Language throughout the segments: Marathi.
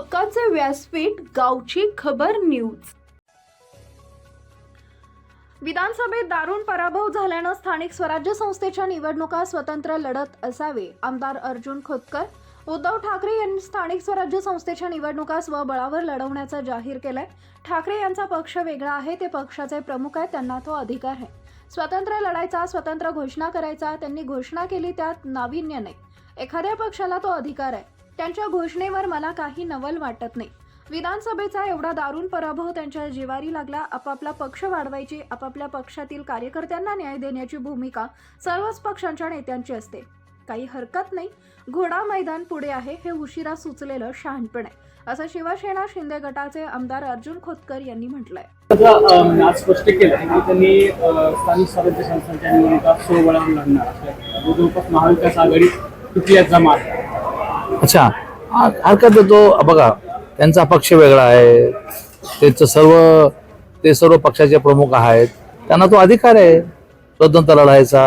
हक्काचे व्यासपीठ गावची खबर न्यूज. विधानसभेत दारुण पराभव झाल्यानं स्थानिक स्वराज्य संस्थेच्या निवडणुका स्वतंत्र लढत असावे आमदार अर्जुन खोतकर. उद्धव ठाकरे यांनी स्थानिक स्वराज्य संस्थेच्या निवडणुका स्वबळावर लढवण्याचं जाहीर केलंय. ठाकरे यांचा पक्ष वेगळा आहे ते पक्षाचे प्रमुख आहेत त्यांना तो अधिकार आहे. स्वतंत्र लढायचा स्वतंत्र घोषणा करायचा त्यांनी घोषणा केली त्यात नाविन्य नाही. एखाद्या पक्षाला तो अधिकार आहे. त्यांच्या घोषणेवर मला काही नवल वाटत नाही. विधानसभेचा एवढा दारुण पराभव त्यांच्या जिवारी लागला आपापला पक्ष वाढवायची आपापल्या पक्षातील कार्यकर्त्यांना न्याय देण्याची भूमिका सर्वच पक्षांच्या नेत्यांची असते. काही हरकत नाही. घोडा मैदान पुढे आहे हे उशिरा सुचलेलं शहाणपण. आहे असं शिवसेना शिंदे गटाचे आमदार अर्जुन खोतकर यांनी म्हटलंय. आज स्पष्ट केलं की म्हणजे त्यांनी स्थानिक स्वराज्य संस्थांच्या निवडणुका सोळा लढणार जवळपास महाविकास आघाडी तिथल्या जमा अच्छा. हरकत तो बघा त्यांचा पक्ष वेगळा आहे. त्यांचं सर्व ते सर्व पक्षाचे प्रमुख आहेत. त्यांना तो अधिकार आहे. स्वतंत्र लढायचा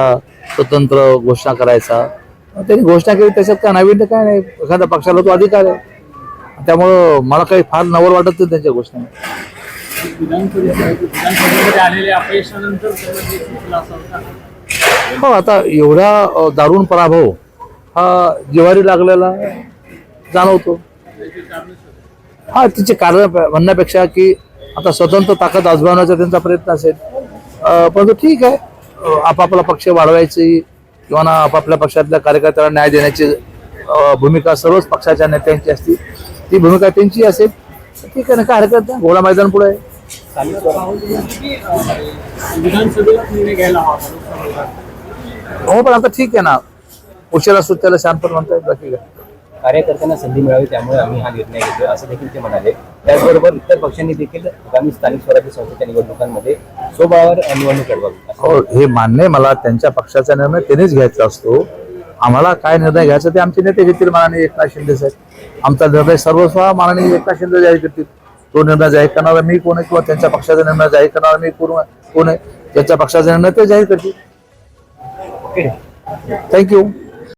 स्वतंत्र घोषणा करायचा. त्यांनी घोषणा केली त्याच्यात काय नाविन्य काय नाही. एखाद्या पक्षाला तो अधिकार आहे. त्यामुळं मला काही फार नवल वाटत नाही त्यांच्या घोषणा? हो आता एवढा दारुण पराभव हा जिवारी लागलेला जाणवतो. हा तिचे कारण म्हणण्यापेक्षा की आता स्वतंत्र ताकद आजमावण्याचा त्यांचा प्रयत्न असेल. परंतु ठीक आहे. आपापला पक्ष वाढवायची किंवा ना आपापल्या पक्षातल्या कार्यकर्त्याला न्याय देण्याची भूमिका सर्वच पक्षाच्या नेत्यांची असते. ती भूमिका त्यांची असेल. तर ठीक आहे ना काय हरकत नाही घोडा मैदान पुढे. आहे हो पण आता ठीक आहे ना. उशिरा सुट्ट्याला शांतपण म्हणता येईल बाकी काय. कार्यकर्त्यांना संधी मिळावी त्यामुळे आम्ही हा निर्णय घेतोय असं देखील ते म्हणाले. त्याचबरोबर इतर पक्षांनी देखील आगामी स्थानिक स्वराज्य संस्थेच्या निवडणुकांमध्ये स्वबळावर निवडणूक लढवावी. हो हे मान्य मला. त्यांच्या पक्षाचा निर्णय त्यांनीच घ्यायचा असतो. आम्हाला काय निर्णय घ्यायचा ते आमचे नेते घेतील माननीय एकनाथ शिंदे साहेब. आमचा निर्णय सर्वस्व माननीय एकनाथ शिंदे जाहीर करतील. तो निर्णय जाहीर करणारा मी कोण आहे किंवा त्यांच्या पक्षाचा निर्णय जाहीर करणारा मी कोण कोण आहे ज्याच्या पक्षाचा निर्णय ते जाहीर करतील. थँक्यू